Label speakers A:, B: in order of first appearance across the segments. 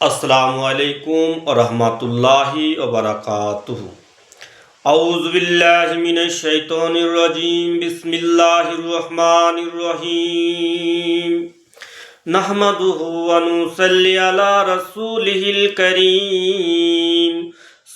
A: আসসালামু আলাইকুম রহমতুল্লাহি ওবরাকাতুহু আউযু বিল্লাহি من শাইতানির রাজিম। بسم রহমানির الرحمن নাহমাদুহু نحمده নুসাল্লি আলা رسوله কারীম।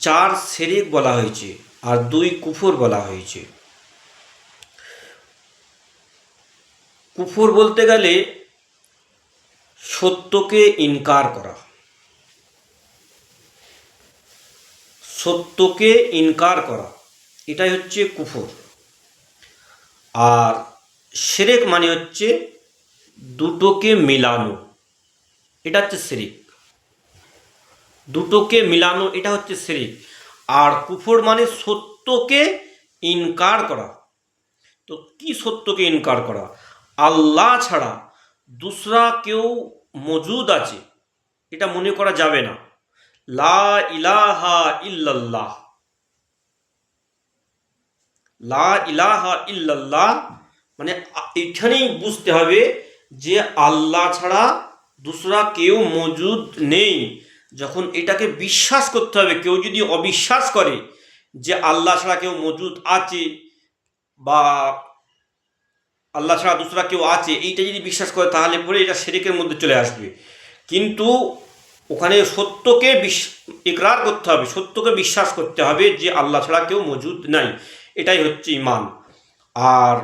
A: চার সেরেক বলা হয়েছে আর দুই কুফর বলা হয়েছে। কুফর বলতে গেলে সত্যকে ইনকার করা। সত্যকে ইনকার করা, এটাই হচ্ছে কুফর। আর সেরেক মানে হচ্ছে দুটোকে মিলানো, এটা হচ্ছে সেরেক। দুটোকে মিলানো, এটা হচ্ছে সেরেক আর কুফর মানে সত্যকে ইনকার করা। তো কি সত্যকে ইনকার করা? আল্লাহ ছাড়া দুসরা কেউ মজুদ আছে, এটা মনে করা যাবে না। লা ইলাহা ইল্লাল্লাহ। লা ইলাহা ইল্লাল্লাহ মানে এখানেই বুঝতে হবে যে আল্লাহ ছাড়া দুসরা কেউ মজুদ নেই। যখন এটাকে বিশ্বাস করতে হবে, কেউ যদি অবিশ্বাস করে যে আল্লাহ ছাড়া কেউ মজুদ আছে বা আল্লাহ ছাড়া দুসরা কেউ আছে, এইটা যদি বিশ্বাস করে, তাহলে পরে এটা শেরিকের মধ্যে চলে আসবে। কিন্তু ওখানে সত্যকে বিশ, ইকরার করতে হবে, সত্যকে বিশ্বাস করতে হবে যে আল্লাহ ছাড়া কেউ মজুদ নাই। এটাই হচ্ছে ইমান। আর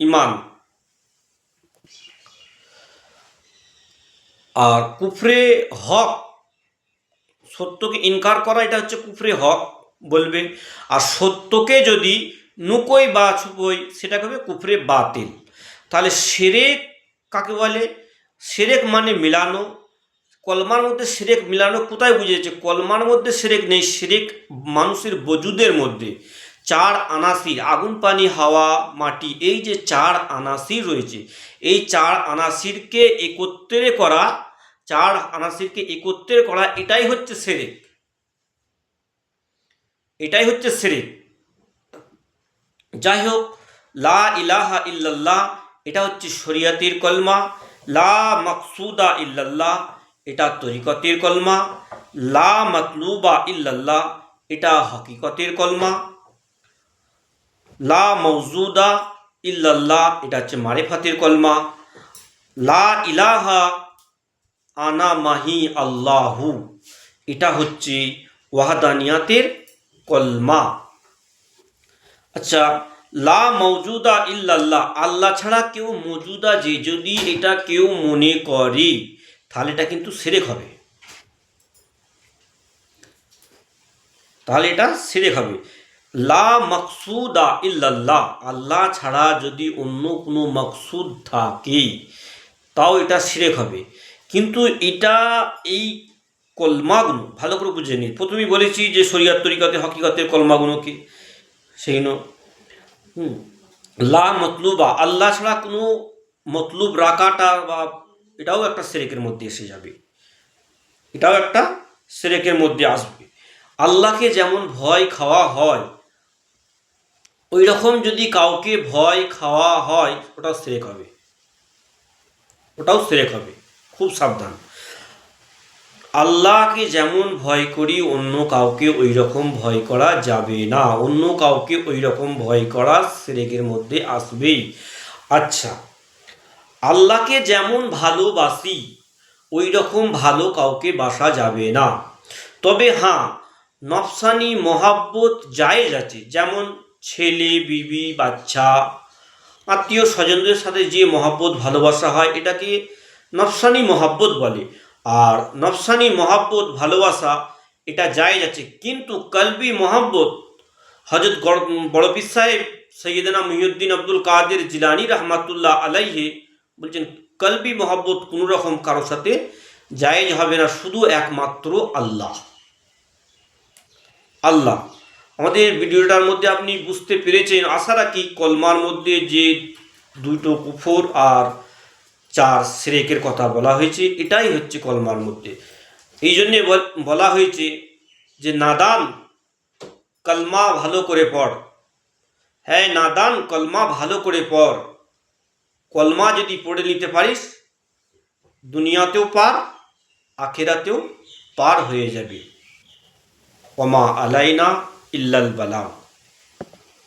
A: ইমান আর কুফরে হক, সত্যকে ইনকার করা, এটা হচ্ছে কুফরে হক বলবে। আর সত্যকে যদি নুকোই বা ছুপোই সেটাকে হবে কুফরে বাতিল। তাহলে সেরেক কাকে বলে? সেরেক মানে মিলানো। কলমার মধ্যে সেরেক মিলানো কোথায় বুঝেছে কলমার মধ্যে সেরেক নেই, সেরেক মানুষের বজুদের মধ্যে। চার আনাসির, আগুন পানি হাওয়া মাটি, এই যে চার আনাসির রয়েছে, এই চার আনাসিরকে একত্রে করা, চার আনাসিরকে একত্রে করা, এটাই হচ্ছে সেরেক। এটাই হচ্ছে সেরেক। যাই হোক, লা ইলাহা ইল্লাল্লাহ, এটা হচ্ছে শরিয়াতের কলমা। লা মাকসুদা ইল্লাল্লাহ, এটা তরিকতের কলমা। লা মতলুবা ইল্লাল্লাহ, এটা হকিকতের কলমা। লা মৌজুদা ইল্লাল্লাহ, এটা হচ্ছে মারেফাতের কলমা। লা ইলাহা আনা মাহি আল্লাহু, এটা হচ্ছে ওয়াহাদানিয়াতের কলমা। আচ্ছা লা মৌজুদা ইল্লাল্লাহ, আল্লাহ ছাড়া কেউ মজুদা যে যদি এটা কেউ মনে করে, তাহলে এটা কিন্তু সেরেক হবে। তাহলে এটা সেরেক হবে। লা মকসুদা ইল্লাল্লাহ। আল্লাহ ছাড়া যদি অন্য কোনো মকসুদ থাকে, তাও এটা সিরেক হবে। কিন্তু এটা এই কলমাগুলো ভালো করে বুঝে নিই প্রথমেই বলেছি যে শরিয়াত তরিকাতে, হকিকতের কলমাগুলোকে সেইগুলো হুম। লা মতলুবা, আল্লাহ ছাড়া কোনো মতলুব রাখাটা বা এটাও একটা সেরেকের মধ্যে এসে যাবে। এটাও একটা সেরেকের মধ্যে আসবে। আল্লাহকে যেমন ভয় খাওয়া হয় ওই রকম যদি কাউকে ভয় খাওয়া হয়, ওটাও সেরেক হবে। ওটাও সেরেক হবে। খুব সাবধান। আল্লাহকে যেমন ভয় করি, অন্য কাউকে ওই রকম ভয় করা যাবে না। অন্য কাউকে ওই রকম ভয় করা সেরেকের মধ্যে আসবেই। আচ্ছা আল্লাহকে যেমন ভালোবাসি ওই রকম ভালো কাউকে বাসা যাবে না। তবে হ্যাঁ নফসানি মহাব্বত জায়েজ আছে। যেমন ছেলে, বিবি, বাচ্চা, আত্মীয় স্বজনদের সাথে যে মহাব্বত, ভালোবাসা হয়, এটাকে নফসানি মহাব্বত বলে। আর নফসানি মহাব্বত, ভালোবাসা, এটা জায়েজ আছে কিন্তু কলবি মহাব্বত হজরত বড় পীর সাহেব সৈয়দনা মহিউদ্দিন আব্দুল কাদের জিলানি রহমাতুল্লাহ আলাইহে বলছেন, কলবি মহাব্বত কোনো রকম কারোর সাথে জায়েজ হবে না, শুধু একমাত্র আল্লাহ। আল্লাহ। আমাদের ভিডিওটার মধ্যে আপনি বুঝতে পেরেছেন, আশা রাখি কলমার মধ্যে যে দুটো কুফর আর চার সেরেকের কথা বলা হয়েছে, এটাই হচ্ছে কলমার মধ্যে। এই জন্যে বলা হয়েছে যে নাদান কলমা ভালো করে পড়। হ্যাঁ নাদান কলমা ভালো করে পড়। কলমা যদি পড়ে নিতে পারিস, দুনিয়াতেও পার, আখেরাতেও পার হয়ে যাবে। ওমা আলাইনা إلا البلاغ.